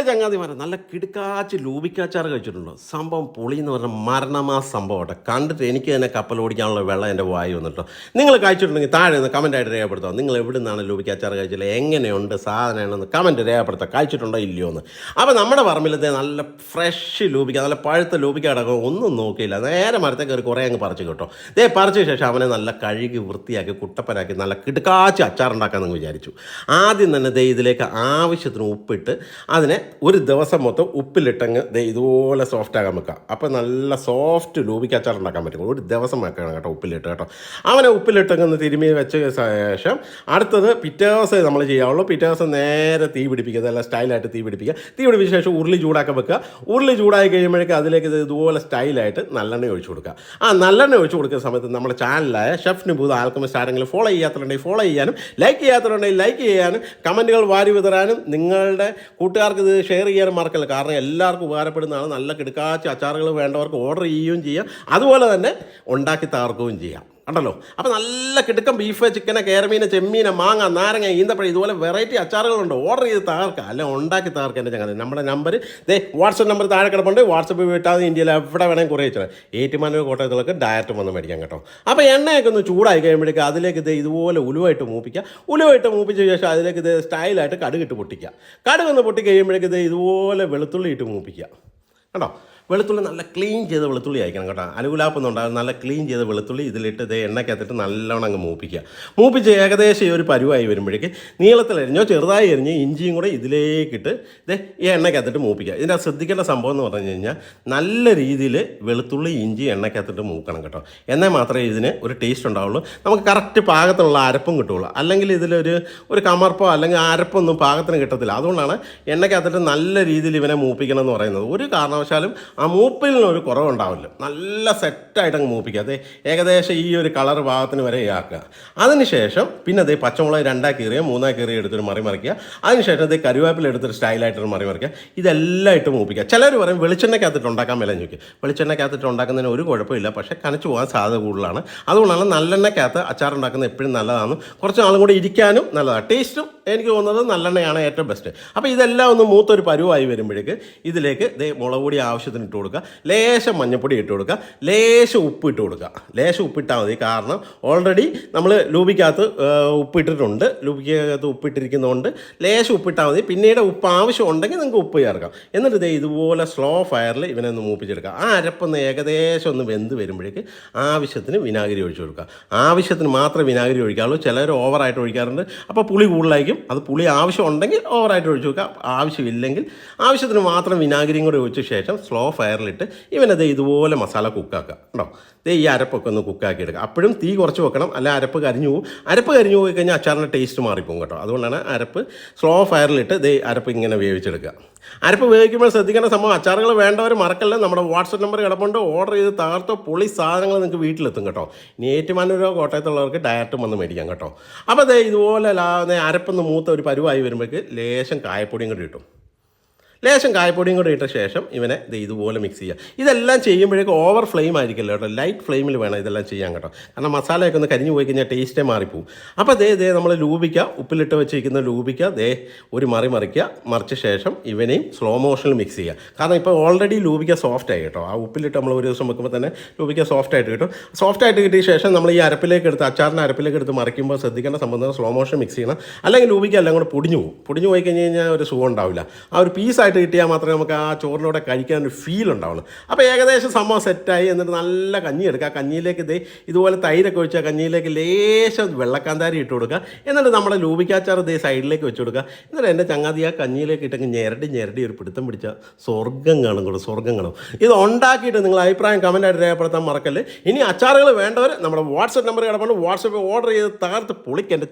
ഹായിലെ ചങ്ങാതിമാരെ നല്ല കിടുക്കാച്ച് ലൂബിക്കാച്ചാറ് കഴിച്ചിട്ടുണ്ടോ? സംഭവം പൊളി എന്ന് പറഞ്ഞ മരണമാ സംഭവം കേട്ടോ. കണ്ടിട്ട് എനിക്ക് തന്നെ കപ്പൽ ഓടിക്കാനുള്ള വെള്ളം എന്റെ വായി വന്നിട്ടോ. നിങ്ങൾ കഴിച്ചിട്ടുണ്ടെങ്കിൽ താഴെ നിന്ന് കമന്റ് ആയിട്ട് രേഖപ്പെടുത്താം. നിങ്ങൾ എവിടെ നിന്നാണ് ലൂബിക്കാച്ചാറ് കഴിച്ചില്ല എങ്ങനെയുണ്ട് സാധനമാണെന്ന് കമന്റ് രേഖപ്പെടുത്തുക കഴിച്ചിട്ടുണ്ടോ ഇല്ലയോ എന്ന്. അപ്പോൾ നമ്മുടെ പറമ്പിലത്തെ നല്ല ഫ്രഷ് ലൂബിക്ക നല്ല പഴുത്ത ലൂബിക്ക അടക്കം ഒന്നും നോക്കിയില്ല. നേരെ മരത്തെ കയറി കുറേ അങ്ങ് പറിച്ചു കേട്ടോ. ദേ പറിച്ച ശേഷം അവനെ നല്ല കഴുകി വൃത്തിയാക്കി കുട്ടപ്പനാക്കി നല്ല കിടുക്കാച്ച് അച്ചാറുണ്ടാക്കാമെന്ന് വിചാരിച്ചു. ആദ്യം തന്നെ ദേ ഇതിലേക്ക് ആവശ്യത്തിന് ഉപ്പിട്ട് അതിനെ ഒരു ദിവസം മൊത്തം ഉപ്പിലിട്ടങ്ങ് ദേ ഇതുപോലെ സോഫ്റ്റ് ആകാൻ വെക്കുക. അപ്പോൾ നല്ല സോഫ്റ്റ് ലൂബിക്ക് അച്ചാർ ഉണ്ടാക്കാൻ പറ്റും. ഒരു ദിവസം വെക്കണം കേട്ടോ ഉപ്പിലിട്ട് കേട്ടോ. അവനെ ഉപ്പിലിട്ടങ്ങ് ഒന്ന് വെച്ച ശേഷം അടുത്തത് പിറ്റേ ദിവസമേ നമ്മൾ ചെയ്യാവുള്ളൂ. പിറ്റേ ദിവസം നേരെ തീ പിടിപ്പിക്കുക. നല്ല സ്റ്റൈലായിട്ട് തീ പിടിപ്പിക്കുക. തീ പിടിപ്പിച്ച ശേഷം ഉരുളി ചൂടാക്കാൻ വെക്കുക. ഉരുളി ചൂടായി കഴിയുമ്പോഴേക്കും അതിലേക്ക് ഇത് ഇതുപോലെ സ്റ്റൈലായിട്ട് നല്ലെണ്ണ ഒഴിച്ചു കൊടുക്കുക. ആ നല്ലെണ്ണ ഒഴിച്ചു കൊടുക്കുന്ന സമയത്ത് നമ്മുടെ ചാനലായ ഷെഫ് നിബൂത് ആൽക്കമിസ്റ്റ് ആരെങ്കിലും ഫോളോ ചെയ്യാത്തതുണ്ടെങ്കിൽ ഫോളോ ചെയ്യാനും ലൈക്ക് ചെയ്യാത്തതുണ്ടെങ്കിൽ ലൈക്ക് ചെയ്യാനും കമന്റുകൾ വാരി വിതറാനും നിങ്ങളുടെ കൂട്ടുകാർക്ക് ഷെയർ ചെയ്യാൻ മറക്കല്ല. കാരണം എല്ലാവർക്കും ഉപകാരപ്പെടുന്നതാണ്. നല്ല കിടക്കാച്ച അച്ചാറുകൾ വേണ്ടവർക്ക് ഓർഡർ ചെയ്യുകയും ചെയ്യാം. അതുപോലെ തന്നെ ഉണ്ടാക്കി തകർക്കുകയും ചെയ്യാം. ഉണ്ടല്ലോ അപ്പോൾ നല്ല കിടുക്കം ബീഫ് ചിക്കന് കേരമീന് ചെമ്മീന് മാങ്ങ നാരങ്ങ ഈന്തപ്പഴം ഇതുപോലെ വെറൈറ്റി അച്ചാറുകളുണ്ട്. ഓർഡർ ചെയ്ത് തകർക്കുക അല്ല ഉണ്ടാക്കി തകർക്കുക എന്റെ ചങ്ങാതി. നമ്മുടെ നമ്പർ ദേ വാട്സപ്പ് നമ്പർ താഴെ കിടപ്പുണ്ട്. വാട്സപ്പ് വിട്ടാൽ ഇന്ത്യയിൽ എവിടെ വേണമെങ്കിൽ കുറേ വെച്ചാൽ ഏറ്റുമാനൂർ കോട്ടയത്തിലൊക്കെ ഡയറക്റ്റ് വന്ന് മേടിക്കാം കേട്ടോ. അപ്പോൾ എണ്ണയൊക്കെ ഒന്ന് ചൂടായി കഴിയുമ്പോഴേക്ക് അതിലേക്ക് ഇത് ഇതുപോലെ ഉലുവായിട്ട് മൂപ്പിക്കുക. ഉലുവായിട്ട് മൂപ്പിച്ച ശേഷം അതിലേക്ക് ഇത് സ്റ്റൈലായിട്ട് കടുകിട്ട് പൊട്ടിക്കുക. കടുകൊന്ന് പൊട്ടി കഴിയുമ്പോഴേക്ക് ഇത് ഇതുപോലെ വെളുത്തുള്ളി ഇട്ട് മൂപ്പിക്കുക. കേട്ടോ വെളുത്തുള്ളി നല്ല ക്ലീൻ ചെയ്ത വെളുത്തുള്ളി അയക്കണം കേട്ടോ. അലുകുലാപ്പൊന്നും ഉണ്ടാകും നല്ല ക്ലീൻ ചെയ്ത വെളുത്തുള്ളി ഇതിലിട്ട് ഇത് എണ്ണയ്ക്കകത്തിട്ട് നല്ലോണം അങ്ങ് മൂപ്പിക്കുക. മൂപ്പിച്ച് ഏകദേശം ഈ ഒരു പരുവായി വരുമ്പോഴേക്ക് നീളത്തിലരിഞ്ഞോ ചെറുതായി എരിഞ്ഞ് ഇഞ്ചിയും കൂടെ ഇതിലേക്കിട്ട് ഇത് ഈ എണ്ണയ്ക്കകത്തിട്ട് മൂപ്പിക്കുക. ഇതിന്റെ ശ്രദ്ധിക്കേണ്ട സംഭവം എന്ന് പറഞ്ഞു കഴിഞ്ഞാൽ നല്ല രീതിയിൽ വെളുത്തുള്ളി ഇഞ്ചി എണ്ണയ്ക്കകത്തിട്ട് മൂക്കണം കേട്ടോ. എന്നാൽ മാത്രമേ ഇതിന് ഒരു ടേസ്റ്റ് ഉണ്ടാവുള്ളൂ. നമുക്ക് കറക്റ്റ് പാകത്തിനുള്ള അരപ്പും കിട്ടുള്ളൂ അല്ലെങ്കിൽ ഇതിലൊരു ഒരു കമർപ്പോ അല്ലെങ്കിൽ അരപ്പൊന്നും പാകത്തിന് കിട്ടത്തില്ല. അതുകൊണ്ടാണ് എണ്ണയ്ക്കകത്തിട്ട് നല്ല രീതിയിൽ ഇവനെ മൂപ്പിക്കണം എന്ന് പറയുന്നത്. ഒരു കാരണവശാലും ആ മൂപ്പിൽ നിന്നൊരു കുറവുണ്ടാവില്ല. നല്ല സെറ്റായിട്ട് അങ്ങ് മൂപ്പിക്കുക. അതെ ഏകദേശം ഈ ഒരു കളർ ഭാഗത്തിന് വരെ ആക്കുക. അതിനുശേഷം പിന്നെ അതേ പച്ചമുളക് രണ്ടാ കീറിയോ മൂന്നാ കീറിയോ എടുത്തൊരു മറി മറിക്കുക അതിനുശേഷം അതേ കരുവേപ്പില എടുത്തൊരു സ്റ്റൈലായിട്ടൊരു മറി മറിക്കുക ഇതെല്ലാം ഇട്ട് മൂപ്പിക്കുക. ചിലർ പറയും വെളിച്ചെണ്ണയ്ക്കകത്തിട്ട് ഉണ്ടാക്കാൻ വില ചോദിക്കും. വെളിച്ചെണ്ണയ്ക്കകത്തിട്ട് ഉണ്ടാക്കുന്നതിന് ഒരു കുഴപ്പമില്ല പക്ഷേ കനച്ചു പോകാൻ സാധ്യത കൂടുതലാണ്. അതുകൊണ്ടാണ് നല്ലെണ്ണയ്ക്കകത്ത് അച്ചാർ ഉണ്ടാക്കുന്നത് എപ്പോഴും നല്ലതാണ് കുറച്ച് നാളും കൂടി ഇരിക്കാനും നല്ലതാണ്. ടേസ്റ്റും എനിക്ക് തോന്നുന്നത് നല്ലെണ്ണയാണ് ഏറ്റവും ബെസ്റ്റ് അപ്പോൾ ഇതെല്ലാം ഒന്ന് മൂത്തൊരു പരുവായി വരുമ്പോഴേക്ക് ഇതിലേക്ക് ദേ മുളക് പൊടി ആവശ്യത്തിന് ഇട്ട് കൊടുക്കുക. ലേശം മഞ്ഞൾപ്പൊടി ഇട്ട് കൊടുക്കുക. ലേശം ഉപ്പ് ഇട്ട് കൊടുക്കുക. ലേശം ഉപ്പിട്ടാൽ മതി. കാരണം ഓൾറെഡി നമ്മൾ ലൂബിക്കകത്ത് ഉപ്പിട്ടിട്ടുണ്ട് ലൂബിക്കകത്ത് ഉപ്പിട്ടിരിക്കുന്നതുകൊണ്ട് ലേശം ഉപ്പിട്ടാൽ മതി. പിന്നീട് ഉപ്പ് ആവശ്യം ഉണ്ടെങ്കിൽ നിങ്ങൾക്ക് ഉപ്പ് ചേർക്കാം. എന്നിട്ട് ഇതേ ഇതുപോലെ സ്ലോ ഫയറിൽ ഇവനെ ഒന്ന് മൂപ്പിച്ചെടുക്കുക. ആ അരപ്പൊന്ന് ഏകദേശം ഒന്ന് വെന്ത് വരുമ്പോഴേക്ക് ആവശ്യത്തിന് വിനാഗിരി ഒഴിച്ചു കൊടുക്കുക. ആവശ്യത്തിന് മാത്രമേ വിനാഗിരി ഒഴിക്കാറുള്ളൂ. ചിലർ ഓവറായിട്ട് ഒഴിക്കാറുണ്ട്. അപ്പോൾ പുളി കൂടുതലായിരിക്കും. അത് പുളി ആവശ്യം ഉണ്ടെങ്കിൽ ഓവറായിട്ട് ഒഴിച്ചു കൊടുക്കുക. ആവശ്യമില്ലെങ്കിൽ ആവശ്യത്തിന് മാത്രം വിനാഗിരിയും കൂടി ഒഴിച്ച ശേഷം സ്ലോ ഫയറിലിട്ട് ഇവനത് ഇതുപോലെ മസാല കുക്കാക്കുക കേട്ടോ ദേ ഈ അരപ്പൊക്കെ ഒന്ന് കുക്കാക്കി എടുക്കുക. അപ്പോഴും തീ കുറച്ച് വെക്കണം. അല്ല അരപ്പ് കരിഞ്ഞു പോകും അരപ്പ് കരിഞ്ഞു പോയി കഴിഞ്ഞാൽ അച്ചാറിന്റെ ടേസ്റ്റ് മാറിപ്പോകും കേട്ടോ. അതുകൊണ്ടാണ് അരപ്പ് സ്ലോ ഫയറിലിട്ട് ദേ അരപ്പ് ഇങ്ങനെ വേവിച്ചെടുക്കുക. അരപ്പ് വേവിക്കുമ്പോൾ ശ്രദ്ധിക്കേണ്ട സംഭവം അച്ചാറുകൾ വേണ്ടവർ മറക്കല്ല. നമ്മുടെ വാട്സപ്പ് നമ്പർ കിടപ്പുണ്ട്. ഓർഡർ ചെയ്ത് തകർത്തോ പൊളി സാധനങ്ങൾ നിങ്ങൾക്ക് വീട്ടിലെത്തും കേട്ടോ. ഇനി ഏറ്റുമാനൂരോ കോട്ടയത്തുള്ളവർക്ക് ഡയറക്റ്റ് വന്ന് മേടിക്കാം കേട്ടോ. അപ്പോൾ അതേ ഇതുപോലെ അരപ്പൊന്ന് മൂത്ത ഒരു പരുവായി വരുമ്പോഴേക്ക് ലേശം കായപ്പൊടിയും കൂടി കിട്ടും ലേശം കായപ്പൊടിയും കൂടെ ഇട്ട ശേഷം ഇവനെ ഇത് ഇതുപോലെ മിക്സ് ചെയ്യുക ഇതെല്ലാം ചെയ്യുമ്പോഴേക്കും ഓവർ ഫ്ലെയിം ആയിരിക്കില്ല കേട്ടോ. ലൈറ്റ് ഫ്ലെയിമിൽ വേണം ഇതെല്ലാം ചെയ്യാൻ കേട്ടോ. കാരണം മസാലയൊക്കെ ഒന്ന് കരിഞ്ഞു പോയി കഴിഞ്ഞാൽ ടേസ്റ്റേ മാറിപ്പോവും. അപ്പോൾ ദേ ദേ നമ്മൾ ലൂപിക്ക ഉപ്പിലിട്ട് വെച്ചിരിക്കുന്ന ലൂപിക്ക ദേ ഒരു മറി മറിക്കുക മറിച്ച ശേഷം ഇവനെയും സ്ലോ മോഷനിൽ മിക്സ് ചെയ്യുക കാരണം ഇപ്പോൾ ഓൾറെഡി ലൂപിക്ക സോഫ്റ്റ് ആയി കേട്ടോ. ആ ഉപ്പിലിട്ട് നമ്മൾ ഒരു ദിവസം വെക്കുമ്പോൾ തന്നെ ലൂപിക്ക സോഫ്റ്റ് ആയിട്ട് കിട്ടും. സോഫ്റ്റ് ആയിട്ട് കിട്ടിയ ശേഷം നമ്മൾ ഈ അരപ്പിലേക്ക് എടുത്ത് അച്ചാറിന്റെ അരപ്പിലേക്ക് എടുത്ത് മറിക്കുമ്പോൾ ശ്രദ്ധിക്കേണ്ട സംബന്ധം സ്ലോ മോഷൻ മിക്സ് ചെയ്യണം. അല്ലെങ്കിൽ ലൂപിക്ക എല്ലാം കൂടെ പൊടിഞ്ഞു പോകും പൊടിഞ്ഞു പോയി കഴിഞ്ഞ് കഴിഞ്ഞാൽ ഒരു സുഖം ഉണ്ടാവില്ല. ആ ഒരു പീസായിട്ട് കിട്ടിയാൽ മാത്രമേ നമുക്ക് ആ ചോറിലൂടെ കഴിക്കാൻ ഒരു ഫീൽ ഉണ്ടാവുള്ളൂ. അപ്പോൾ ഏകദേശം സംഭവം സെറ്റായി എന്നിട്ട് നല്ല കഞ്ഞി എടുക്കുക. കഞ്ഞിയിലേക്ക് ഇത് ഇതുപോലെ തൈരൊക്കെ ഒഴിച്ചാൽ കഞ്ഞിയിലേക്ക് ലേശം വെള്ളക്കാന്താരി ഇട്ട് കൊടുക്കുക. എന്നിട്ട് നമ്മുടെ ലൂപിക്കാച്ചാർ ഇതേ സൈഡിലേക്ക് വെച്ച് കൊടുക്കുക. എന്നിട്ട് എന്റെ ചങ്ങാതി ആ കഞ്ഞിയിലേക്ക് ഇട്ടെങ്കിൽ ഞെരടി ഞെരടി ഒരു പിടുത്തം പിടിച്ച സ്വർഗം കാണും കൂടെ സ്വർഗം കാണും ഇത് ഉണ്ടാക്കിയിട്ട് നിങ്ങൾ അഭിപ്രായം കമന്റായിട്ട് രേഖപ്പെടുത്താൻ മറക്കല്ലേ. ഇനി അച്ചാറുകൾ വേണ്ടവർ നമ്മുടെ വാട്സപ്പ് നമ്പർ കിടപ്പുണ്ട്. വാട്സപ്പ് ഓർഡർ ചെയ്ത് തകർത്ത് പൊളിക്ക് എന്റെ